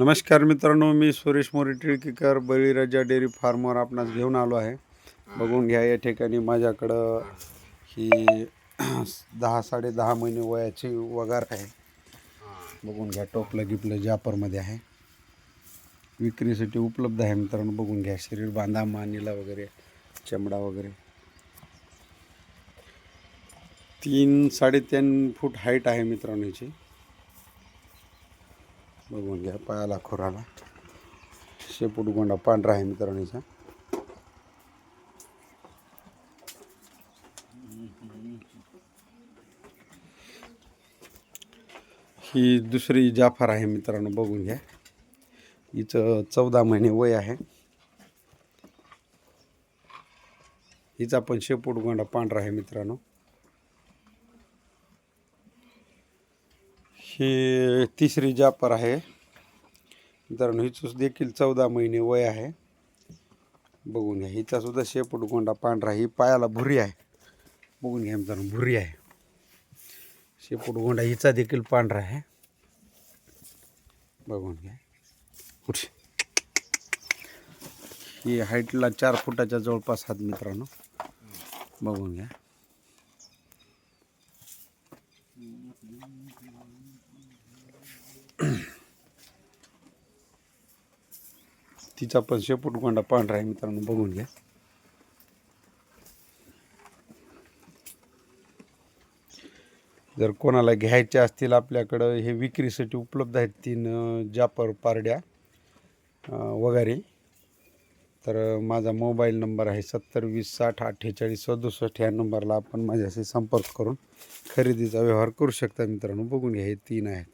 नमस्कार मित्रांनो मी सुरेश मोरे टिळकीकर बळीराजा डेअरी फार्मवर आपणास घेऊन आलो आहे. बघून घ्या या ठिकाणी माझ्याकडं ही दहा साडे दहा महिने वयाची वगार आहे. बघून घ्या टोपलं गिपलं जापरमध्ये आहे. विक्रीसाठी उपलब्ध आहे मित्रांनो बघून घ्या शरीर बांधा मानेला वगैरे चमडा वगैरे. तीन साडेतीन फूट हाईट आहे मित्रांनो याची. बघून घ्या पायाला खुराला शेपूट गोंडा पांढरा आहे मित्रांनीचा ही दुसरी जाफर आहे मित्रांनो बघून घ्या. हिचं चौदा महिने वय आहे. हिचा पण शेपूट गोंडा पांढरा आहे मित्रांनो. ही तिसरी जापर आहे. मित्रांनो हिचं देखील चौदा महिने वय आहे. बघून घ्या हिचासुद्धा शेपूट गोंडा पांढरा ही पायाला भुरी आहे. बघून घ्या मित्रांनो भुरी आहे. शेपूट गोंडा हिचा देखील पांढरा आहे. बघून घ्या. कुठे ही हाईटला चार फुटाच्या जवळपास आहात मित्रांनो. बघून घ्या. तिचा पण शेपूट गोंडा पांढरा आहे मित्रांनो बघून घ्या. जर कोणाला घ्यायचे असतील आपल्याकडं हे विक्रीसाठी उपलब्ध आहेत तीन जापर पारड्या वगैरे. तर माझा मोबाईल नंबर आहे सत्तर वीस साठ अठ्ठेचाळीस सदुसष्ट ह्या नंबरला आपण माझ्याशी संपर्क करून खरेदीचा व्यवहार करू शकता मित्रांनो. बघून घ्या हे तीन आहेत.